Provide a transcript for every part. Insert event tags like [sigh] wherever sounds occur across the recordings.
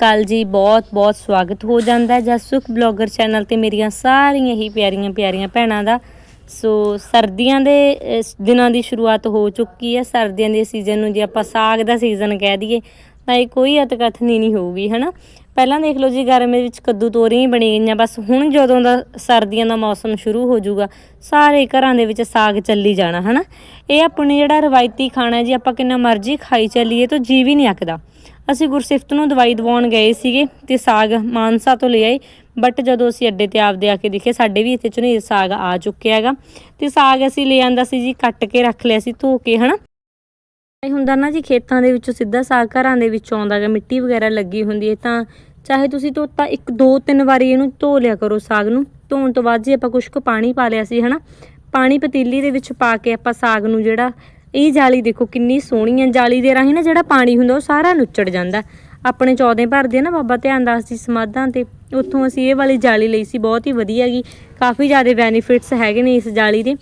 ਅਕਾਲ ਜੀ, ਬਹੁਤ ਬਹੁਤ ਸਵਾਗਤ ਹੋ ਜਾਂਦਾ ਹੈ। ਜਸੁਖ ਬਲੌਗਰ ਚੈਨਲ ਤੇ ਮੇਰੀਆਂ ਸਾਰੀਆਂ ਹੀ ਪਿਆਰੀਆਂ ਪਿਆਰੀਆਂ ਭੈਣਾਂ ਦਾ। ਸੋ ਸਰਦੀਆਂ ਦੇ ਦਿਨਾਂ ਦੀ ਸ਼ੁਰੂਆਤ ਹੋ ਚੁੱਕੀ ਹੈ। ਸਰਦੀਆਂ ਦੇ ਸੀਜ਼ਨ ਨੂੰ ਜੇ ਆਪਾਂ ਸਾਗ ਦਾ ਸੀਜ਼ਨ ਕਹਿ ਦਈਏ, ਤਾਂ ਇਹ ਕੋਈ ਅਤਕਥਨੀ ਨਹੀਂ ਹੋਊਗੀ, ਹਨਾ? ਪਹਿਲਾਂ ਦੇਖ ਲਓ ਜੀ, ਗਰਮੀ ਵਿੱਚ ਕੱਦੂ ਤੋਰੀਆਂ ਹੀ ਬਣੀ ਗਈਆਂ। ਬਸ ਹੁਣ ਜਦੋਂ ਦਾ ਸਰਦੀਆਂ ਦਾ ਮੌਸਮ ਸ਼ੁਰੂ ਹੋ ਜਾਊਗਾ, ਸਾਰੇ ਘਰਾਂ ਦੇ ਵਿੱਚ ਸਾਗ ਚੱਲੀ ਜਾਣਾ, ਹਨਾ? ਇਹ ਆਪਣੇ ਜਿਹੜਾ ਰਵਾਇਤੀ ਖਾਣਾ ਹੈ ਜੀ, ਆਪਾਂ ਕਿੰਨਾ ਮਰਜ਼ੀ ਖਾਈ ਚੱਲੀਏ, ਤਾਂ ਜੀ ਵੀ ਨਹੀਂ ਅੱਕਦਾ। ਅਸੀਂ ਗੁਰਸਿਫਤ ਨੂੰ ਦਵਾਈ ਦਿਵਾਉਣ ਗਏ ਸੀਗੇ ਤੇ ਸਾਗ ਮਾਨਸਾ ਤੋਂ ਲੈ ਆਏ। ਬਟ ਜਦੋਂ ਅਸੀਂ ਅੱਡੇ ਤੇ ਆਪਦੇ ਆ ਕੇ ਦੇਖੇ, ਸਾਡੇ ਵੀ ਇੱਥੇ ਝੁਨੀਰ ਸਾਗ ਆ ਚੁੱਕਿਆ ਹੈਗਾ। ਤੇ ਸਾਗ ਅਸੀਂ ਲੈ ਆਂਦਾ ਸੀ ਜੀ, ਕੱਟ ਕੇ ਰੱਖ ਲਿਆ ਸੀ, ਧੋ ਕੇ, ਹਨਾ। ਇਹ ਹੁੰਦਾ ਨਾ ਜੀ, ਖੇਤਾਂ ਦੇ ਵਿੱਚੋਂ ਸਿੱਧਾ ਸਾਗ ਘਰਾਂ ਦੇ ਵਿੱਚੋਂ ਆਉਂਦਾ ਹੈਗਾ, ਮਿੱਟੀ ਵਗੈਰਾ ਲੱਗੀ ਹੁੰਦੀ ਹੈ ਤਾਂ ਚਾਹੇ ਤੁਸੀਂ ਧੋਤਾ, ਇੱਕ ਦੋ ਤਿੰਨ ਵਾਰੀ ਇਹਨੂੰ ਧੋ ਲਿਆ ਕਰੋ ਸਾਗ ਨੂੰ। ਧੋਣ ਤੋਂ ਬਾਅਦ ਜੀ ਆਪਾਂ ਕੁਛ ਕੁ ਪਾਣੀ ਪਾ ਲਿਆ ਸੀ, ਹਨਾ। ਪਾਣੀ ਪਤੀਲੀ ਦੇ ਵਿੱਚ ਪਾ ਕੇ ਆਪਾਂ ਸਾਗ ਨੂੰ ਜਿਹੜਾ ਇਹ ਜਾਲੀ ਦੇਖੋ ਕਿੰਨੀ ਸੋਹਣੀ ਹੈ ਜਾਲੀ ਦੇ ਰਾਹੀਂ ਨਾ ਜਿਹੜਾ ਪਾਣੀ ਹੁੰਦਾ ਉਹ ਸਾਰਾ ਨੁੱਚੜ ਜਾਂਦਾ। ਆਪਣੇ ਚੌਦੇ ਭਰਦੇ ਆ ਨਾ ਬਾਬਾ ਧਿਆਨ ਦਾਸ ਜੀ ਸਮਾਧਾਂ ਤੇ, ਉੱਥੋਂ ਅਸੀਂ ਇਹ ਵਾਲੀ ਜਾਲੀ ਲਈ ਸੀ, ਬਹੁਤ ਹੀ ਵਧੀਆ ਹੈਗੀ। ਕਾਫੀ ਜ਼ਿਆਦਾ ਬੈਨੀਫਿਟਸ ਹੈਗੇ ਨੇ ਇਸ ਜਾਲੀ ਦੇ।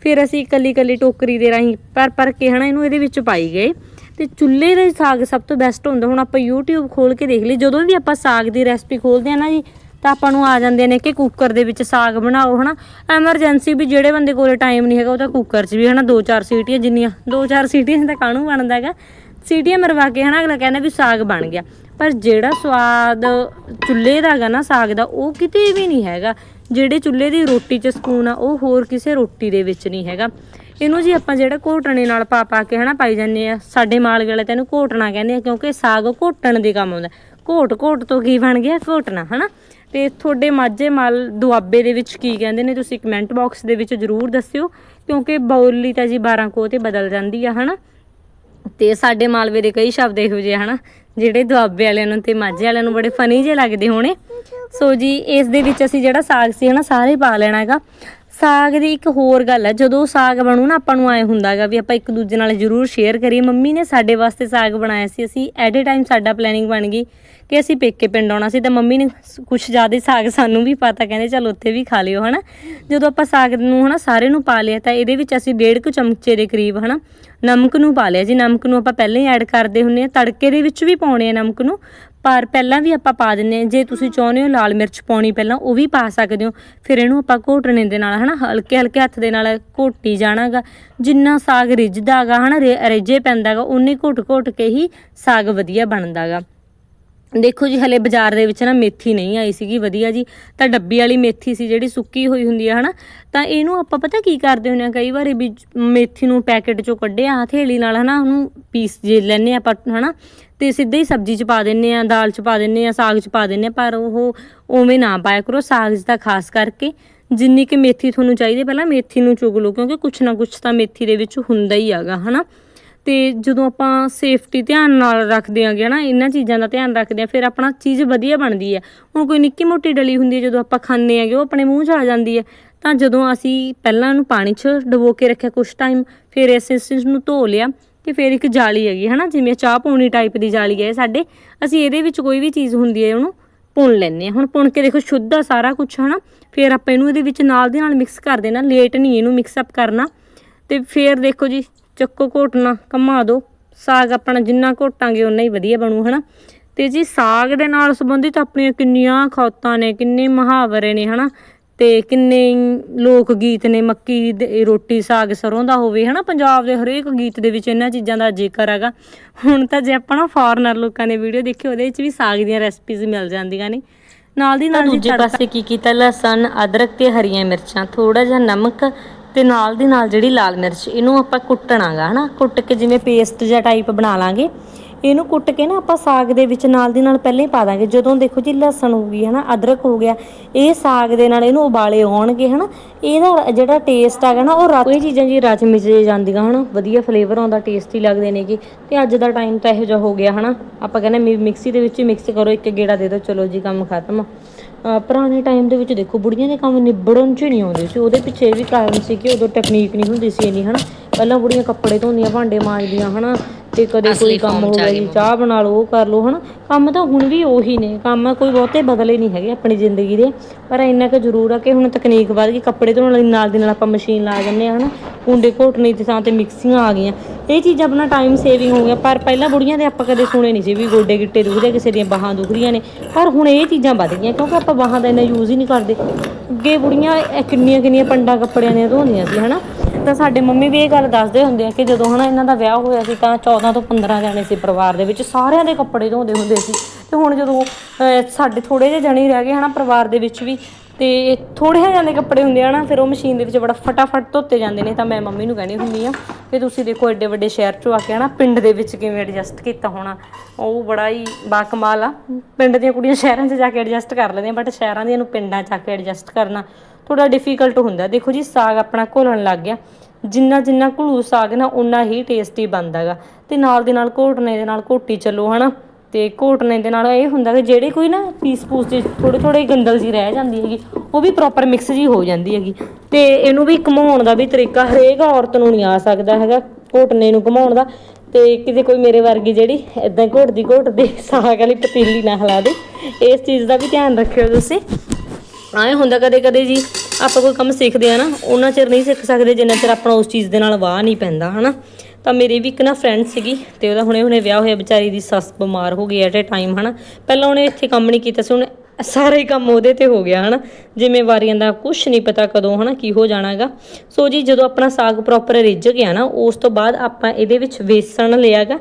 ਫਿਰ ਅਸੀਂ ਇਕੱਲੀ ਇਕੱਲੀ ਟੋਕਰੀ ਦੇ ਰਾਹੀਂ ਪਰ ਪਰ ਕੇ ਹਨਾ ਇਹਨੂੰ ਇਹਦੇ ਵਿੱਚ ਪਾਈ ਗਏ। ਤੇ ਚੁੱਲ੍ਹੇ ਦਾ ਸਾਗ ਸਭ ਤੋਂ ਬੈਸਟ ਹੁੰਦਾ, ਹੁਣ ਆਪਾਂ YouTube ਖੋਲ ਕੇ ਦੇਖ ਲਈ ਜਦੋਂ ਵੀ ਆਪਾਂ ਸਾਗ ਦੀ ਰੈਸਪੀ ਖੋਲਦੇ ਆ ਨਾ ਜੀ ਤਾਂ ਆਪਾਂ ਨੂੰ ਆ ਜਾਂਦੇ ਨੇ ਕਿ ਕੁੱਕਰ ਦੇ ਵਿੱਚ ਸਾਗ ਬਣਾਓ, ਹਨਾ? ਐਮਰਜੈਂਸੀ ਵੀ ਜਿਹੜੇ ਬੰਦੇ ਕੋਲੇ ਟਾਈਮ ਨਹੀਂ ਹੈਗਾ, ਉਹ ਤਾਂ ਕੁੱਕਰ 'ਚ ਵੀ, ਹਨਾ? ਦੋ ਚਾਰ ਸੀਟੀਆਂ ਜਿੰਨੀਆਂ, ਦੋ ਚਾਰ ਸੀਟੀਆਂ ਤਾਂ ਕਾਹਨੂੰ ਬਣਦਾ ਹੈਗਾ? ਸੀਟੀਆਂ ਮਰਵਾ ਕੇ, ਹਨਾ? ਅਗਲਾ ਕਹਿੰਦਾ ਵੀ ਸਾਗ ਬਣ ਗਿਆ। ਪਰ ਜਿਹੜਾ ਸਵਾਦ ਚੁੱਲ੍ਹੇ ਦਾ ਹੈਗਾ ਨਾ, ਸਾਗ ਦਾ, ਉਹ ਕਿਤੇ ਵੀ ਨਹੀਂ ਹੈਗਾ। ਜਿਹੜੇ ਚੁੱਲ੍ਹੇ ਦੀ ਰੋਟੀ 'ਚ ਸਕੂਨ ਆ, ਉਹ ਹੋਰ ਕਿਸੇ ਰੋਟੀ ਦੇ ਵਿੱਚ ਨਹੀਂ ਹੈਗਾ। ਇਹਨੂੰ ਜੀ ਆਪਾਂ ਜਿਹੜਾ ਘੋਟਣੇ ਨਾਲ ਪਾ ਪਾ ਕੇ, ਹਨਾ, ਪਾਈ ਜਾਂਦੇ ਆ। ਸਾਡੇ ਮਾਲਵੇ ਵਾਲੇ ਤੈਨੂੰ ਘੋਟਣਾ ਕਹਿੰਦੇ ਆ, ਕਿਉਂਕਿ ਸਾਗ ਘੋਟਣ ਦੇ ਕੰਮ ਆਉਂਦਾ। ਘੋਟ ਘੋਟ ਤੋਂ ਕੀ ਬਣ ਗਿਆ? ਘੋਟਣਾ, ਹਨਾ? ਤੇ ਤੁਹਾਡੇ ਮਾਝੇ ਮਾਲ ਦੁਆਬੇ ਦੇ ਵਿੱਚ ਕੀ ਕਹਿੰਦੇ ਨੇ ਤੁਸੀਂ ਕਮੈਂਟ ਬਾਕਸ ਦੇ ਵਿੱਚ ਜਰੂਰ ਦੱਸਿਓ, ਕਿਉਂਕਿ ਬੋਲੀ ਤਾਂ ਜੀ 12 ਕੋ ਤੇ ਬਦਲ ਜਾਂਦੀ ਆ, ਹਨਾ? ਤੇ ਸਾਡੇ ਮਾਲਵੇ ਦੇ ਕਈ ਸ਼ਬਦ ਇਹੋ ਜਿਹੇ, ਹਨਾ? ਜਿਹੜੇ ਦੁਆਬੇ ਵਾਲਿਆਂ ਨੂੰ ਤੇ ਮਾਝੇ ਵਾਲਿਆਂ ਨੂੰ ਬੜੇ ਫਨੀ ਜਿਹੇ ਲੱਗਦੇ ਹੋਣੇ। ਸੋ ਜੀ, ਇਸ ਦੇ ਵਿੱਚ ਅਸੀਂ ਜਿਹੜਾ ਸਾਗ ਸੀ, ਹਨਾ, ਸਾਰੇ ਪਾ ਲੈਣਾ ਹੈਗਾ। ਸਾਗ ਦੀ ਇੱਕ ਹੋਰ ਗੱਲ ਹੈ ਜਦੋਂ ਸਾਗ ਬਣੂ ਨਾ, ਆਪਾਂ ਨੂੰ ਆਏ ਹੁੰਦਾ ਹੈਗਾ ਵੀ ਆਪਾਂ ਇੱਕ ਦੂਜੇ ਨਾਲ ਜ਼ਰੂਰ ਸ਼ੇਅਰ ਕਰੀਏ। ਮੰਮੀ ਨੇ ਸਾਡੇ ਵਾਸਤੇ ਸਾਗ ਬਣਾਇਆ ਸੀ, ਅਸੀਂ ਐਟ ਏ ਟਾਈਮ ਸਾਡਾ ਪਲੈਨਿੰਗ ਬਣ ਗਈ। ਕਿ ਅਸੀਂ ਪੇਕੇ ਪਿੰਡ ਆਉਣਾ ਸੀ ਤਾਂ ਮੰਮੀ ਨੇ ਕੁਝ ਜ਼ਿਆਦਾ ਸਾਗ ਸਾਨੂੰ ਵੀ ਪਤਾ, ਕਹਿੰਦੇ ਚਲ ਉੱਥੇ ਵੀ ਖਾ ਲਿਓ, ਹਨਾ। ਜਦੋਂ ਆਪਾਂ ਸਾਗ ਨੂੰ, ਹਨਾ, ਸਾਰੇ ਨੂੰ ਪਾ ਲਿਆ ਤਾਂ ਇਹਦੇ ਵਿੱਚ ਅਸੀਂ ਡੇਢ ਕੁ ਚਮਚੇ ਦੇ ਕਰੀਬ, ਹਨਾ, ਨਮਕ ਨੂੰ ਪਾ ਲਿਆ ਜੀ। ਨਮਕ ਨੂੰ ਆਪਾਂ ਪਹਿਲਾਂ ਹੀ ਐਡ ਕਰਦੇ ਹੁੰਨੇ ਆ ਤੜਕੇ ਦੇ ਵਿੱਚ ਵੀ ਪਾਉਣੇ ਆ ਨਮਕ ਨੂੰ, ਪਰ ਪਹਿਲਾਂ ਵੀ ਆਪਾਂ ਪਾ ਦਿੰਨੇ ਆ ਜੇ ਤੁਸੀਂ ਚਾਹੁੰਦੇ ਹੋ ਲਾਲ ਮਿਰਚ ਪਾਉਣੀ ਪਹਿਲਾਂ, ਉਹ ਵੀ ਪਾ ਸਕਦੇ ਹੋ। ਫਿਰ ਇਹਨੂੰ ਆਪਾਂ ਘੋਟਣੇ ਦੇ ਨਾਲ, ਹਨਾ ਹਲਕੇ ਹਲਕੇ ਹੱਥ ਦੇ ਨਾਲ ਘੋਟੀ ਜਾਣਾਗਾ। ਜਿੰਨਾ ਸਾਗ ਰਿੱਝਦਾਗਾ, ਹਨਾ, ਰੇ- ਰਿੱਝੇ ਪੈਂਦਾਗਾ ਉਨੀ ਘੁੱਟ ਘੁੱਟ ਕੇ ਹੀ ਸਾਗ ਵਧੀਆ ਬਣਦਾਗਾ। ਦੇਖੋ ਜੀ ਹਲੇ ਬਾਜ਼ਾਰ ਦੇ ਵਿੱਚ ਨਾ ਮੇਥੀ ਨਹੀਂ ਆਈ ਸੀਗੀ ਵਧੀਆ ਜੀ। ਤਾਂ ਡੱਬੀ ਵਾਲੀ ਮੇਥੀ ਸੀ ਜਿਹੜੀ ਸੁੱਕੀ ਹੋਈ ਹੁੰਦੀ ਹੈ ਹਨਾ। ਤਾਂ ਇਹਨੂੰ ਆਪਾਂ ਪਤਾ ਕੀ ਕਰਦੇ ਹੁੰਦੇ ਆ ਕਈ ਵਾਰੀ ਵੀ ਮੇਥੀ ਨੂੰ ਪੈਕੇਟ ਚੋਂ ਕੱਢਿਆ ਹਥੇਲੀ ਨਾਲ ਹਨਾ ਉਹਨੂੰ ਪੀਸ ਜੇ ਲੈਨੇ ਆਪਾਂ ਹਨਾ। ਤੇ ਸਿੱਧੇ ਹੀ ਸਬਜ਼ੀ 'ਚ ਪਾ ਦਿੰਨੇ ਆ ਦਾਲ 'ਚ ਪਾ ਦਿੰਨੇ ਆ ਸਾਗ 'ਚ ਪਾ ਦਿੰਨੇ ਆ ਪਰ ਉਹ ਉਵੇਂ ਨਾ ਪਾਇਆ ਕਰੋ ਸਾਗ 'ਚ ਤਾਂ ਖਾਸ ਕਰਕੇ। ਜਿੰਨੀ ਕਿ ਮੇਥੀ ਤੁਹਾਨੂੰ ਚਾਹੀਦੀ ਹੈ, ਪਹਿਲਾਂ ਮੇਥੀ ਨੂੰ ਚੁਗ ਲਓ ਕਿਉਂਕਿ ਕੁਛ ਨਾ ਕੁਛ ਤਾਂ ਮੇਥੀ ਦੇ ਵਿੱਚ ਹੁੰਦਾ ਹੀ ਹੈਗਾ ਹਨਾ। ਤੇ ਜਦੋਂ ਆਪਾਂ ਸੇਫਟੀ ਧਿਆਨ ਨਾਲ ਰੱਖਦੇ ਆਂਗੇ ਨਾ ਇਹਨਾਂ ਚੀਜ਼ਾਂ ਦਾ ਧਿਆਨ ਰੱਖਦੇ ਆ, ਫਿਰ ਆਪਣਾ ਚੀਜ਼ ਵਧੀਆ ਬਣਦੀ ਹੈ ਹੁਣ ਕੋਈ ਨਿੱਕੀ ਮੋਟੀ ਡਲੀ ਹੁੰਦੀ ਹੈ ਜਦੋਂ ਆਪਾਂ ਖਾਂਦੇ ਆਂਗੇ, ਉਹ ਆਪਣੇ ਮੂੰਹ 'ਚ ਆ ਜਾਂਦੀ ਹੈ ਤਾਂ ਜਦੋਂ ਅਸੀਂ ਪਹਿਲਾਂ ਇਹਨੂੰ ਪਾਣੀ 'ਚ ਡਬੋ ਕੇ ਰੱਖਿਆ ਕੁਛ ਟਾਈਮ ਫਿਰ ਇਸ ਇਸ ਨੂੰ ਧੋ ਲਿਆ ਤੇ ਫਿਰ ਇੱਕ ਜਾਲੀ ਹੈਗੀ ਹਨਾ, ਜਿਵੇਂ ਚਾਹ ਪੌਣੀ ਟਾਈਪ ਦੀ ਜਾਲੀ ਹੈ ਸਾਡੇ। ਅਸੀਂ ਇਹਦੇ ਵਿੱਚ ਕੋਈ ਵੀ ਚੀਜ਼ ਹੁੰਦੀ ਹੈ ਉਹਨੂੰ ਭੁੰਨ ਲੈਂਦੇ ਹਾਂ ਹੁਣ ਭੁੰਨ ਕੇ ਦੇਖੋ, ਸ਼ੁੱਧ ਆ ਸਾਰਾ ਕੁਝ ਹਨਾ। ਫਿਰ ਆਪਾਂ ਇਹਨੂੰ ਇਹਦੇ ਵਿੱਚ ਨਾਲ ਦੀ ਨਾਲ ਮਿਕਸ ਕਰ ਦੇਣਾ ਲੇਟ ਨਹੀਂ ਇਹਨੂੰ ਮਿਕਸ ਅਪ ਕਰਨਾ। ਤੇ ਫਿਰ ਦੇਖੋ ਜੀ ਚੱਕੋ ਘੋਟਣਾ ਘੁਮਾ ਦਿਓ ਸਾਗ ਆਪਣਾ ਜਿੰਨਾ ਘੋਟਾਂਗੇ ਉਨਾ ਹੀ ਵਧੀਆ ਬਣੂ ਹਨਾ? ਤੇ ਜੀ ਸਾਗ ਦੇ ਨਾਲ ਸੰਬੰਧਿਤ ਆਪਣੀਆਂ ਕਿੰਨੀਆਂ ਖੌਤਾਂ ਨੇ ਕਿੰਨੇ ਮੁਹਾਵਰੇ ਨੇ ਹਨਾ? ਤੇ ਕਿੰਨੇ ਲੋਕ ਗੀਤ ਨੇ ਮੱਕੀ ਦੀ ਰੋਟੀ ਸਾਗ ਸਰੋਂ ਦਾ ਹੋਵੇ ਹਨਾ? ਪੰਜਾਬ ਦੇ ਹਰੇਕ ਗੀਤ ਦੇ ਵਿੱਚ ਇਹਨਾਂ ਚੀਜ਼ਾਂ ਦਾ ਜ਼ਿਕਰ ਹੈਗਾ। ਹੁਣ ਤਾਂ ਜੇ ਆਪਾਂ ਨਾ ਫੋਰਨਰ ਲੋਕਾਂ ਨੇ ਵੀਡੀਓ ਦੇਖੀ ਉਹਦੇ ਵਿੱਚ ਵੀ ਸਾਗ ਦੀਆਂ ਰੈਸਪੀਜ਼ ਮਿਲ ਜਾਂਦੀਆਂ ਨੇ। ਨਾਲ ਦੀ ਨਾਲ ਦੂਜੇ ਪਾਸੇ ਕੀ ਕੀਤਾ? ਲਸਣ ਅਦਰਕ ਤੇ ਹਰੀਆਂ ਮਿਰਚਾਂ ਥੋੜਾ ਜਿਹਾ ਨਮਕ ਤੇ ਨਾਲ ਦੀ ਨਾਲ ਜਿਹੜੀ ਲਾਲ ਮਿਰਚ, ਇਹਨੂੰ ਆਪਾਂ ਕੁੱਟਣਾਗਾ, ਹਨਾ? ਕੁੱਟ ਕੇ ਜਿਵੇਂ ਪੇਸਟ ਜਿਹਾ ਟਾਈਪ ਬਣਾ ਲਾਂਗੇ। ਇਹਨੂੰ ਕੁੱਟ ਕੇ ਨਾ ਆਪਾਂ ਸਾਗ ਦੇ ਵਿੱਚ ਨਾਲ ਦੀ ਨਾਲ ਪਹਿਲਾਂ ਹੀ ਪਾ ਦਾਂਗੇ। ਜਦੋਂ ਦੇਖੋ ਜੀ ਲਸਣ ਹੋ ਗਈ, ਹਨਾ, ਅਦਰਕ ਹੋ ਗਿਆ, ਇਹ ਸਾਗ ਦੇ ਨਾਲ ਇਹਨੂੰ ਉਬਾਲੇ ਆਉਣਗੇ, ਹਨਾ? ਇਹਦਾ ਜਿਹੜਾ ਟੇਸਟ ਹੈਗਾ ਨਾ, ਉਹ ਰਾਤ ਇਹ ਚੀਜ਼ਾਂ ਜੀ ਰਚ ਮਿਚ ਜਾਂਦੀਆਂ, ਹਨਾ? ਵਧੀਆ ਫਲੇਵਰ ਆਉਂਦਾ ਟੇਸਟੀ ਲੱਗਦੇ ਨੇਗੇ ਤੇ ਅੱਜ ਦਾ ਟਾਈਮ ਤਾਂ ਇਹੋ ਜਿਹਾ ਹੋ ਗਿਆ, ਹਨਾ? ਆਪਾਂ ਕਹਿੰਦੇ ਮਿਕਸੀ ਦੇ ਵਿੱਚ ਮਿਕਸ ਕਰੋ, ਇੱਕ ਗੇੜਾ ਦੇ ਦਿਓ, ਚਲੋ ਜੀ, ਕੰਮ ਖਤਮ। ਪੁਰਾਣੇ ਟਾਈਮ ਦੇ ਵਿੱਚ ਦੇਖੋ, ਬੁੜੀਆਂ ਦੇ ਕੰਮ ਨਿਬੜਨ ਚ ਨਹੀਂ ਆਉਂਦੇ ਸੀ। ਉਹਦੇ ਪਿੱਛੇ ਇਹ ਵੀ ਕਾਰਨ ਸੀ ਕਿ ਉਦੋਂ ਟੈਕਨੀਕ ਨਹੀਂ ਹੁੰਦੀ ਸੀ ਇੰਨੀ ਹੈ ਨਾ ਪਹਿਲਾਂ ਬੁੜੀਆਂ ਕੱਪੜੇ ਧੋਂਦੀਆਂ, ਭਾਂਡੇ ਮਾਂਜਦੀਆਂ ਹੈ ਨਾ ਤੇ ਕਦੇ ਕੋਈ ਕੰਮ ਹੋ ਗਿਆ ਜੀ ਚਾਹ ਬਣਾ ਲਓ ਉਹ ਕਰ ਲਓ ਹਨਾ? ਕੰਮ ਤਾਂ ਹੁਣ ਵੀ ਉਹੀ ਨੇ ਕੰਮ ਕੋਈ ਬਹੁਤੇ ਬਦਲੇ ਨਹੀਂ ਹੈਗੇ ਆਪਣੀ ਜ਼ਿੰਦਗੀ ਦੇ। ਪਰ ਇੰਨਾ ਕੁ ਜ਼ਰੂਰ ਆ ਕਿ ਹੁਣ ਤਕਨੀਕ ਵੱਧ ਗਈ ਕੱਪੜੇ ਧੋਣ ਲਈ ਨਾਲ ਦੀ ਨਾਲ ਆਪਾਂ ਮਸ਼ੀਨ ਲਾ ਜੰਨੇ ਆ ਹਨਾ? ਕੁੰਡੇ ਘੋਟਣੇ ਦੀ ਥਾਂ ਤੇ ਮਿਕਸੀਆਂ ਆ ਗਈਆਂ। ਇਹ ਚੀਜ਼ਾਂ ਆਪਣਾ ਟਾਈਮ ਸੇਵਿੰਗ ਹੋ ਗਿਆ ਪਰ ਪਹਿਲਾਂ ਬੁੜੀਆਂ ਦੇ ਆਪਾਂ ਕਦੇ ਸੁਣੇ ਨਹੀਂ ਸੀ ਵੀ ਗੋਡੇ ਗਿੱਟੇ ਦੁਖਦੇ ਕਿਸੇ ਦੀਆਂ ਬਾਹਾਂ ਦੁਖਦੀਆਂ ਨੇ। ਪਰ ਹੁਣ ਇਹ ਚੀਜ਼ਾਂ ਵੱਧ ਗਈਆਂ ਕਿਉਂਕਿ ਆਪਾਂ ਬਾਹਾਂ ਦਾ ਇੰਨਾ ਯੂਜ਼ ਹੀ ਨਹੀਂ ਕਰਦੇ। ਅੱਗੇ ਬੁੜੀਆਂ ਕਿੰਨੀਆਂ ਕਿੰਨੀਆਂ ਪੰਡਾਂ ਕੱਪੜਿਆਂ ਦੀਆਂ ਧੋਂਦੀਆਂ ਸੀ ਹਨਾ? ਤਾਂ ਸਾਡੇ ਮੰਮੀ ਵੀ ਇਹ ਗੱਲ ਦੱਸਦੇ ਹੁੰਦੇ ਆ ਕਿ ਜਦੋਂ ਹਨਾ ਇਹਨਾਂ ਦਾ ਵਿਆਹ ਹੋਇਆ ਸੀ ਤਾਂ 14 ਤੋਂ 15 ਜਾਣੇ ਸੀ ਪਰਿਵਾਰ ਦੇ ਵਿੱਚ ਸਾਰਿਆਂ ਦੇ ਕੱਪੜੇ ਧੋਂਦੇ ਹੁੰਦੇ ਸੀ। ਤੇ ਹੁਣ ਜਦੋਂ ਅਹ, ਸਾਡੇ ਥੋੜੇ ਜਿਹੇ ਜਣੇ ਹੀ ਰਹਿ ਗਏ ਹਨਾ ਪਰਿਵਾਰ ਦੇ ਵਿੱਚ ਵੀ ਤੇ ਥੋੜੇ ਜਿਹੇ ਜਾਂਦੇ ਕੱਪੜੇ ਹੁੰਦੇ ਆ ਨਾ ਫਿਰ ਉਹ ਮਸ਼ੀਨ ਦੇ ਵਿੱਚ ਬੜਾ ਫਟਾਫਟ ਧੋਤੇ ਜਾਂਦੇ ਨੇ ਤਾਂ ਮੈਂ ਮੰਮੀ ਨੂੰ ਕਹਿੰਦੀ ਹੁੰਦੀ ਆ ਕਿ ਤੁਸੀਂ ਦੇਖੋ ਐਡੇ ਵੱਡੇ ਸ਼ਹਿਰ ਚੋਂ ਆ ਕੇ ਹਨਾ ਪਿੰਡ ਦੇ ਵਿੱਚ ਕਿਵੇਂ ਐਡਜਸਟ ਕੀਤਾ ਹੋਣਾ। ਉਹ ਬੜਾ ਹੀ ਬਾਕਮਾਲ ਆ। ਪਿੰਡ ਦੀਆਂ ਕੁੜੀਆਂ ਸ਼ਹਿਰਾਂ 'ਚ ਜਾ ਕੇ ਐਡਜਸਟ ਕਰ ਲੈਂਦੀਆਂ ਬਟ ਸ਼ਹਿਰਾਂ ਦੀਆਂ ਨੂੰ ਪਿੰਡਾਂ 'ਚ ਆ ਕੇ ਐਡਜਸਟ ਕਰਨਾ। ਥੋੜਾ ਡਿਫਿਕਲਟ ਹੁੰਦਾ। ਦੇਖੋ ਜੀ, ਸਾਗ ਆਪਣਾ ਘੁਲਣ ਲੱਗ ਗਿਆ। ਜਿੰਨਾ ਜਿੰਨਾ ਘੁਲੂ ਸਾਗ ਨਾ ਉਨਾ ਹੀ ਟੇਸਟੀ ਬਣਦਾਗਾ ਤੇ ਨਾਲ ਦੇ ਨਾਲ ਘੋਟਨੇ ਦੇ ਨਾਲ ਘੋਟੀ ਚੱਲੋ, ਹਨਾ। ਤੇ ਘੋਟਣੇ ਦੇ ਨਾਲ ਇਹ ਹੁੰਦਾ ਕਿ ਜਿਹੜੇ ਕੋਈ ਨਾ ਪੀਸ ਪੂਸ ਜੀ ਥੋੜੇ ਥੋੜੇ ਗੰਦਲ ਜੀ ਰਹਿ ਜਾਂਦੀ ਹੈਗੀ, ਉਹ ਵੀ ਪ੍ਰੋਪਰ ਮਿਕਸ ਜੀ ਹੋ ਜਾਂਦੀ ਹੈਗੀ। ਤੇ ਇਹਨੂੰ ਵੀ ਘਮਾਉਣ ਦਾ ਵੀ ਤਰੀਕਾ ਹਰੇਕ ਔਰਤ ਨੂੰ ਨਹੀਂ ਆ ਸਕਦਾ ਹੈਗਾ ਘੋਟਨੇ ਨੂੰ ਘਮਾਉਣ ਦਾ। ਤੇ ਕਿਤੇ ਕੋਈ ਮੇਰੇ ਵਰਗੀ ਜਿਹੜੀ ਇਦਾਂ ਘੋਟਦੀ ਘੋਟਦੀ ਸਾਗ ਵਾਲੀ ਪਤੀਲੀ ਨਾ ਹਿਲਾ ਦੇ। ਇਸ ਚੀਜ਼ ਦਾ ਵੀ ਧਿਆਨ ਰੱਖਿਓ ਤੁਸੀਂ। ਆਏ ਹੁੰਦਾ ਕਦੇ ਕਦੇ ਜੀ, ਆਪਾਂ ਕੋਈ ਕੰਮ ਸਿੱਖਦੇ ਆ ਨਾ, ਉਹਨਾਂ ਚਿਰ ਨਹੀਂ ਸਿੱਖ ਸਕਦੇ, ਜਿੰਨਾ ਚਿਰ ਆਪਣਾ ਉਸ ਚੀਜ਼ ਦੇ ਨਾਲ ਵਾਹ ਨਹੀਂ ਪੈਂਦਾ, ਹਨਾ? ਤਾਂ ਮੇਰੀ ਵੀ ਇੱਕ ਨਾ ਫਰੈਂਡ ਸੀਗੀ ਤੇ ਉਹਦਾ ਹੁਣੇ ਹੁਣੇ ਵਿਆਹ ਹੋਇਆ, ਵਿਚਾਰੀ ਦੀ ਸੱਸ ਬਿਮਾਰ ਹੋ ਗਈ ਐਟ ਅ ਟਾਈਮ ਹਨਾ? ਪਹਿਲਾਂ ਉਹਨੇ ਇੱਥੇ ਕੰਮ ਨਹੀਂ ਕੀਤਾ ਸੀ, ਹੁਣ ਸਾਰੇ ਕੰਮ ਉਹਦੇ ਤੇ ਹੋ ਗਿਆ, ਹਨਾ? ਜ਼ਿੰਮੇਵਾਰੀਆਂ ਦਾ ਕੁਝ ਨਹੀਂ ਪਤਾ ਕਦੋਂ, ਹਨਾ ਕੀ ਹੋ ਜਾਣਾਗਾ। ਸੋ ਜੀ, ਜਦੋਂ ਆਪਣਾ ਸਾਗ ਪ੍ਰੋਪਰ ਰਿੱਝ ਗਿਆ ਨਾ, ਉਸ ਤੋਂ ਬਾਅਦ ਆਪਾਂ ਇਹਦੇ ਵਿੱਚ ਵੇਸਣ ਲਿਆਗਾ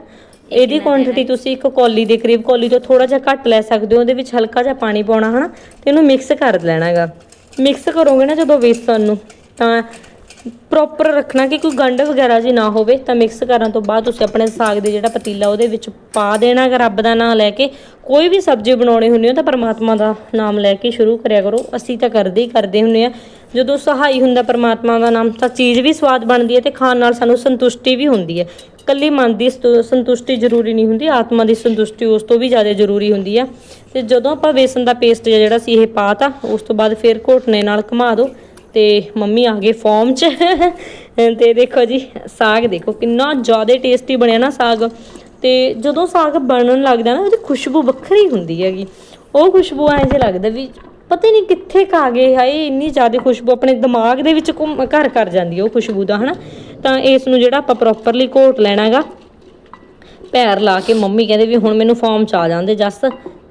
ਇਹਦੀ ਕੁਆਂਟੀਟੀ ਤੁਸੀਂ ਇੱਕ ਕੌਲੀ ਦੇ ਕਰੀਬ ਕੌਲੀ ਤੋਂ ਥੋੜਾ ਜਿਹਾ ਘੱਟ ਲੈ ਸਕਦੇ ਹੋ ਉਹਦੇ ਵਿੱਚ ਹਲਕਾ ਜਿਹਾ ਪਾਣੀ ਪਾਉਣਾ ਹਨਾ ਤੇ ਇਹਨੂੰ ਮਿਕਸ ਕਰ ਲੈਣਾਗਾ ਮਿਕਸ ਕਰੋਗੇ ਨਾ ਜਦੋਂ ਵੇਸਣ ਨੂੰ ਤਾਂ ਪ੍ਰੋਪਰ ਰੱਖਣਾ ਕਿ ਕੋਈ ਗੰਢ ਵਗੈਰਾ ਜੀ ਨਾ ਹੋਵੇ ਤਾਂ ਮਿਕਸ ਕਰਨ ਤੋਂ ਬਾਅਦ ਤੁਸੀਂ ਆਪਣੇ ਸਾਗ ਦੇ ਜਿਹੜਾ ਪਤੀਲਾ ਉਹਦੇ ਵਿੱਚ ਪਾ ਦੇਣਾ ਗਾ ਰੱਬ ਦਾ ਨਾਮ ਲੈ ਕੇ। ਕੋਈ ਵੀ ਸਬਜ਼ੀ ਬਣਾਉਣੀ ਹੁੰਦੀ ਹੋ ਤਾਂ ਪਰਮਾਤਮਾ ਦਾ ਨਾਮ ਲੈ ਕੇ ਸ਼ੁਰੂ ਕਰਿਆ ਕਰੋ। ਅਸੀਂ ਤਾਂ ਕਰਦੇ ਹੀ ਕਰਦੇ ਹੁੰਨੇ ਆ। ਜਦੋਂ ਸਹਾਈ ਹੁੰਦਾ ਪਰਮਾਤਮਾ ਦਾ ਨਾਮ, ਤਾਂ ਚੀਜ਼ ਵੀ ਸਵਾਦ ਬਣਦੀ ਹੈ ਤੇ ਖਾਣ ਨਾਲ ਸਾਨੂੰ ਸੰਤੁਸ਼ਟੀ ਵੀ ਹੁੰਦੀ ਹੈ। ਕੱਲੀ ਮਨ ਦੀ ਸਤੁ- ਸੰਤੁਸ਼ਟੀ ਜ਼ਰੂਰੀ ਨਹੀਂ ਹੁੰਦੀ, ਆਤਮਾ ਦੀ ਸੰਤੁਸ਼ਟੀ ਉਸ ਤੋਂ ਵੀ ਜ਼ਿਆਦਾ ਜ਼ਰੂਰੀ ਹੁੰਦੀ ਆ ਤੇ ਜਦੋਂ ਆਪਾਂ ਵੇਸਣ ਦਾ ਪੇਸਟ ਜਿਹੜਾ ਸੀ ਇਹ ਪਾਤਾ ਉਸ ਤੋਂ ਬਾਅਦ ਫਿਰ ਘੋਟਨੇ ਨਾਲ ਘੁਮਾ ਦਿਓ ਤੇ ਮੰਮੀ ਆ ਗਏ ਫਾਰਮ 'ਚ। [laughs] ਤੇ ਦੇਖੋ ਜੀ, ਸਾਗ ਦੇਖੋ ਕਿੰਨਾ ਜ਼ਿਆਦਾ ਟੇਸਟੀ ਬਣਿਆ ਨਾ ਸਾਗ। ਤੇ ਜਦੋਂ ਸਾਗ ਬਣਨ ਲੱਗਦਾ ਨਾ, ਉਹਦੀ ਖੁਸ਼ਬੂ ਵੱਖਰੀ ਹੁੰਦੀ ਹੈਗੀ। ਉਹ ਖੁਸ਼ਬੂ ਐਂ ਜੇ ਲੱਗਦਾ ਵੀ ਪਤਾ ਹੀ ਨਹੀਂ ਕਿੱਥੇ ਕਾ ਗਏ ਹਾਏ, ਇੰਨੀ ਜ਼ਿਆਦਾ ਖੁਸ਼ਬੂ ਆਪਣੇ ਦਿਮਾਗ ਦੇ ਵਿੱਚ ਘੁੰਮ, ਘਰ ਕਰ ਜਾਂਦੀ ਉਹ ਖੁਸ਼ਬੂ ਦਾ, ਹਨਾ? ਤਾਂ ਇਸ ਨੂੰ ਜਿਹੜਾ ਆਪਾਂ ਪ੍ਰੋਪਰਲੀ ਘੋਟ ਲੈਣਾਗਾ, ਪੈਰ ਲਾ ਕੇ ਮੰਮੀ ਕਹਿੰਦੇ ਵੀ ਹੁਣ ਮੈਨੂੰ ਫਾਰਮ ਚ ਆ ਜਾਂਦੇ, ਜਸ,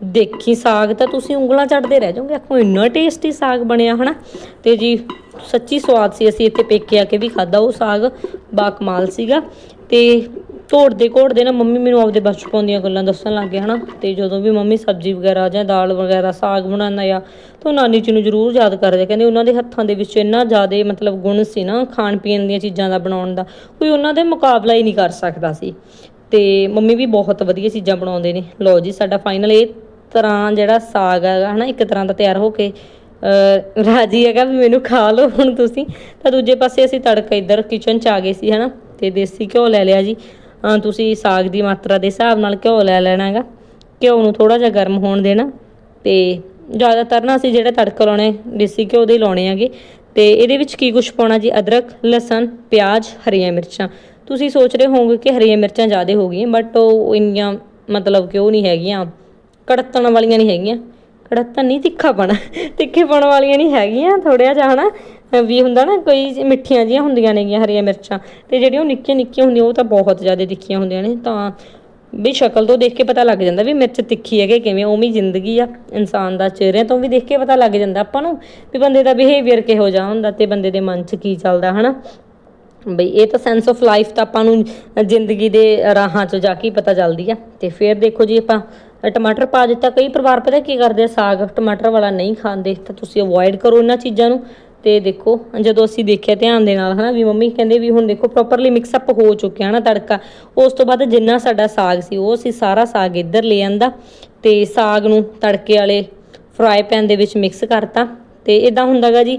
ਦੇਖੀ ਸਾਗ ਤਾਂ ਤੁਸੀਂ ਉਂਗਲਾਂ ਚੜਦੇ ਰਹਿ ਜਾਓਗੇ, ਆਖੋ ਇੰਨਾ ਟੇਸਟੀ ਸਾਗ ਬਣਿਆ, ਹਨਾ? ਤੇ ਜੀ, ਸੱਚੀ ਸਵਾਦ ਸੀ, ਅਸੀਂ ਇੱਥੇ ਪੇਕੇ ਆ ਕੇ ਵੀ ਖਾਦਾ ਉਹ ਸਾਗ, ਬਾਕਮਾਲ ਸੀਗਾ। ਤੇ ਘੋੜਦੇ ਘੋੜਦੇ ਨਾ ਮੰਮੀ ਮੈਨੂੰ ਆਪਦੇ ਬਚਪਨ ਦੀਆਂ ਗੱਲਾਂ ਦੱਸਣ ਲੱਗ ਗਏ, ਹਨਾ? ਤੇ ਜਦੋਂ ਵੀ ਮੰਮੀ ਸਬਜ਼ੀ ਵਗੈਰਾ ਜਾਂ ਦਾਲ ਵਗੈਰਾ, ਸਾਗ ਬਣਾਉਂਦਾ ਆ, ਤਾਂ ਨਾਨੀ ਜੀ ਨੂੰ ਜ਼ਰੂਰ ਯਾਦ ਕਰਦੇ। ਕਹਿੰਦੇ ਉਹਨਾਂ ਦੇ ਹੱਥਾਂ ਦੇ ਵਿੱਚ ਇੰਨਾ ਜ਼ਿਆਦਾ ਮਤਲਬ ਗੁਣ ਸੀ ਨਾ, ਖਾਣ ਪੀਣ ਦੀਆਂ ਚੀਜ਼ਾਂ ਦਾ ਬਣਾਉਣ ਦਾ, ਕੋਈ ਉਹਨਾਂ ਦੇ ਮੁਕਾਬਲਾ ਹੀ ਨਹੀਂ ਕਰ ਸਕਦਾ ਸੀ। ਤੇ ਮੰਮੀ ਵੀ ਬਹੁਤ ਵਧੀਆ ਚੀਜ਼ਾਂ ਬਣਾਉਂਦੇ ਨੇ। ਲਓ ਜੀ, ਸਾਡਾ ਫਾਈਨਲ ਇਹ ਤਰ੍ਹਾਂ ਜਿਹੜਾ ਸਾਗ ਹੈਗਾ, ਹਨਾ, ਇੱਕ ਤਰ੍ਹਾਂ ਦਾ ਤਿਆਰ ਹੋ ਕੇ, ਅਹ ਰਾਜੀ ਹੈਗਾ ਵੀ ਮੈਨੂੰ ਖਾ ਲਓ ਹੁਣ ਤੁਸੀਂ। ਤਾਂ ਦੂਜੇ ਪਾਸੇ ਅਸੀਂ ਤੜਕਾ ਇੱਧਰ ਕਿਚਨ ਚ ਆ ਗਏ ਸੀ, ਹਨਾ? ਤੇ ਦੇਸੀ ਘਿਓ ਲੈ ਲਿਆ ਜੀ। ਤੁਸੀਂ ਸਾਗ ਦੀ ਮਾਤਰਾ ਦੇ ਹਿਸਾਬ ਨਾਲ ਘਿਓ ਲੈ ਲੈਣਾ ਘਿਓ ਨੂੰ ਥੋੜਾ ਜਿਹਾ ਗਰਮ ਹੋਣ ਦੇਣਾ ਤੇ ਜ਼ਿਆਦਾਤਰ ਨਾ ਅਸੀਂ ਜਿਹੜੇ ਤੜਕਾ ਲਾਉਣੇ, ਦੇਸੀ ਘਿਓ ਦੇ ਲਾਉਣੇ ਹੈਗੇ ਤੇ ਇਹਦੇ ਵਿੱਚ ਕੀ ਕੁਛ ਪਾਉਣਾ ਜੀ? ਅਦਰਕ, ਲਸਣ, ਪਿਆਜ਼, ਹਰੀਆਂ ਮਿਰਚਾਂ। ਤੁਸੀਂ ਸੋਚ ਰਹੇ ਹੋਵੋਗੇ ਕਿ ਹਰੀਆਂ ਮਿਰਚਾਂ ਜ਼ਿਆਦਾ ਹੋ ਗਈਆਂ ਬਟ ਉਹ ਇੰਨੀਆਂ ਮਤਲਬ ਕਿ ਉਹ ਨਹੀਂ ਹੈਗੀਆਂ। ਕੜਤਣ ਵਾਲੀਆਂ ਨਹੀਂ ਹੈਗੀਆਂ। ਕੜਤਣ ਨਹੀਂ ਤਿੱਖਾਪਣ ਤਿੱਖੇਪਣ ਵਾਲੀਆਂ ਨਹੀਂ ਹੈਗੀਆਂ ਥੋੜਿਆ ਜਿਹਾ ਹਨਾ। ਵੀ ਹੁੰਦਾ ਨਾ, ਕੋਈ ਮਿੱਠੀਆਂ ਜੀਆਂ ਹੁੰਦੀਆਂ ਨੇਗੀਆਂ, ਹਰੀਆਂ ਮਿਰਚਾਂ, ਤੇ ਜਿਹੜੀਆਂ ਉਹ ਨਿੱਕੀਆਂ ਨਿੱਕੀਆਂ ਹੁੰਦੀਆਂ, ਉਹ ਤਾਂ ਬਹੁਤ ਜ਼ਿਆਦਾ ਤਿੱਖੀਆਂ ਹੁੰਦੀਆਂ ਨੇ, ਤਾਂ ਵੀ ਸ਼ਕਲ ਤੋਂ ਦੇਖ ਕੇ ਪਤਾ ਲੱਗ ਜਾਂਦਾ ਵੀ ਮਿਰਚ ਤਿੱਖੀ ਹੈ ਕਿ ਕਿਵੇਂ, ਉਵੇਂ ਜ਼ਿੰਦਗੀ ਆ, ਇਨਸਾਨ ਦਾ ਚਿਹਰੇ ਤੋਂ ਵੀ ਦੇਖ ਕੇ ਪਤਾ ਲੱਗ ਜਾਂਦਾ ਆਪਾਂ ਨੂੰ, ਵੀ ਬੰਦੇ ਦਾ ਬਿਹੇਵੀਅਰ ਕਿਹੋ ਜਿਹਾ ਹੁੰਦਾ ਤੇ ਬੰਦੇ ਦੇ ਮਨ 'ਚ ਕੀ ਚੱਲਦਾ, ਹਨਾ? ਬਈ ਇਹ ਤਾਂ ਸੈਂਸ ਆਫ ਲਾਈਫ ਤਾਂ ਆਪਾਂ ਨੂੰ ਜ਼ਿੰਦਗੀ ਦੇ ਰਾਹਾਂ 'ਚ ਜਾ ਕੇ ਪਤਾ ਚੱਲਦੀ ਆ, ਤੇ ਫਿਰ ਦੇਖੋ ਜੀ ਆਪਾਂ, ਟਮਾਟਰ ਪਾ ਦਿੱਤਾ, ਕਈ ਪਰਿਵਾਰ ਪਤਾ ਕੀ ਕਰਦੇ ਆ, ਸਾਗ, ਟਮਾਟਰ ਵਾਲਾ ਨਹੀਂ ਖਾਂਦੇ, ਤਾਂ ਤੁਸੀਂ ਅਵੋਇਡ ਕਰੋ ਇਹਨਾਂ ਚੀਜ਼ਾਂ ਨੂੰ ਤੇ ਦੇਖੋ, ਜਦੋਂ ਅਸੀਂ ਦੇਖਿਆ ਧਿਆਨ ਦੇ ਨਾਲ, ਹਨਾ, ਵੀ ਮੰਮੀ ਕਹਿੰਦੇ ਵੀ ਹੁਣ ਦੇਖੋ ਪ੍ਰੋਪਰਲੀ ਮਿਕਸ ਅਪ ਹੋ ਚੁੱਕਿਆ ਨਾ ਤੜਕਾ। ਉਸ ਤੋਂ ਬਾਅਦ ਜਿੰਨਾ ਸਾਡਾ ਸਾਗ ਸੀ, ਉਹ ਅਸੀਂ ਸਾਰਾ ਸਾਗ ਇੱਧਰ ਲੈ ਆਂਦਾ ਤੇ ਸਾਗ ਨੂੰ ਤੜਕੇ ਵਾਲੇ ਫਰਾਈ ਪੈਨ ਦੇ ਵਿੱਚ ਮਿਕਸ ਕਰਤਾ ਤੇ ਇਦਾਂ ਹੁੰਦਾਗਾ ਜੀ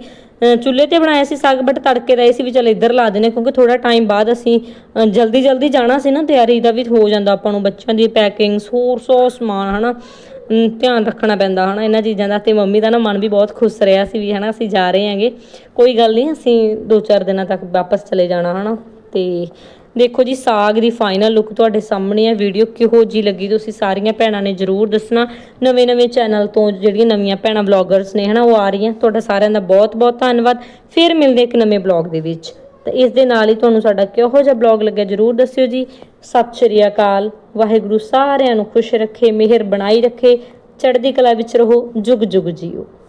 ਚੁੱਲ੍ਹੇ ਤੇ ਬਣਾਇਆ ਸੀ ਸਾਗ ਬਟ ਤੜਕੇ ਦਾ ਇਹ ਸੀ ਵੀ ਚਲ ਇੱਧਰ ਲਾ ਦੇਣੇ ਕਿਉਂਕਿ ਥੋੜਾ ਟਾਈਮ ਬਾਅਦ ਅਸੀਂ ਜਲਦੀ ਜਲਦੀ ਜਾਣਾ ਸੀ ਨਾ, ਤਿਆਰੀ ਦਾ ਵੀ ਹੋ ਜਾਂਦਾ ਆਪਾਂ ਨੂੰ, ਬੱਚਿਆਂ ਦੀ ਪੈਕਿੰਗ ਹੋਰ ਸੋ ਸਮਾਨ, ਹਨਾ। ਅਮ ਧਿਆਨ ਰੱਖਣਾ ਪੈਂਦਾ ਹਨਾ, ਇਹਨਾਂ ਚੀਜ਼ਾਂ ਦਾ। ਤੇ ਮੰਮੀ ਦਾ ਨਾ ਮਨ ਵੀ ਬਹੁਤ ਖੁਸ਼ ਰਿਹਾ ਸੀ ਵੀ ਹਨਾ, ਅਸੀਂ ਜਾ ਰਹੇ ਹਾਂਗੇ। ਕੋਈ ਗੱਲ ਨਹੀਂ, ਅਸੀਂ ਦੋ ਚਾਰ ਦਿਨਾਂ ਤੱਕ ਵਾਪਸ ਚਲੇ ਜਾਣਾ ਹਨਾ। ਤੇ ਦੇਖੋ ਜੀ, ਸਾਗ ਦੀ ਫਾਈਨਲ ਲੁੱਕ ਤੁਹਾਡੇ ਸਾਹਮਣੇ ਹੈ ਵੀਡੀਓ ਕਿਹੋ ਜੀ ਲੱਗੀ, ਤੁਸੀਂ ਸਾਰੀਆਂ ਭੈਣਾਂ ਨੇ ਜਰੂਰ ਦੱਸਣਾ। ਨਵੇਂ ਨਵੇਂ ਚੈਨਲ ਤੋਂ ਜਿਹੜੀਆਂ ਨਵੀਆਂ ਭੈਣਾਂ ਬਲੌਗਰਸ ਨੇ ਹਨਾ, ਉਹ ਆ ਰਹੀਆਂ। ਤੁਹਾਡਾ ਸਾਰਿਆਂ ਦਾ ਬਹੁਤ ਬਹੁਤ ਧੰਨਵਾਦ। ਫਿਰ ਮਿਲਦੇ ਇੱਕ ਨਵੇਂ ਬਲੌਗ ਦੇ ਵਿੱਚ। ਤਾਂ ਇਸ ਦੇ ਨਾਲ ਹੀ ਤੁਹਾਨੂੰ ਸਾਡਾ ਕਿਹੋ ਜਿਹਾ ਬਲੌਗ ਲੱਗਿਆ ਜਰੂਰ ਦੱਸਿਓ ਜੀ। ਸਤਿ ਸ਼੍ਰੀ ਅਕਾਲ। ਵਾਹਿਗੁਰੂ ਸਾਰਿਆਂ ਨੂੰ ਖੁਸ਼ ਰੱਖੇ, ਮਿਹਰ ਬਣਾਈ ਰੱਖੇ। ਚੜ੍ਹਦੀ ਕਲਾ ਵਿੱਚ ਰਹੋ। ਜੁਗ ਜੁਗ ਜੀਓ।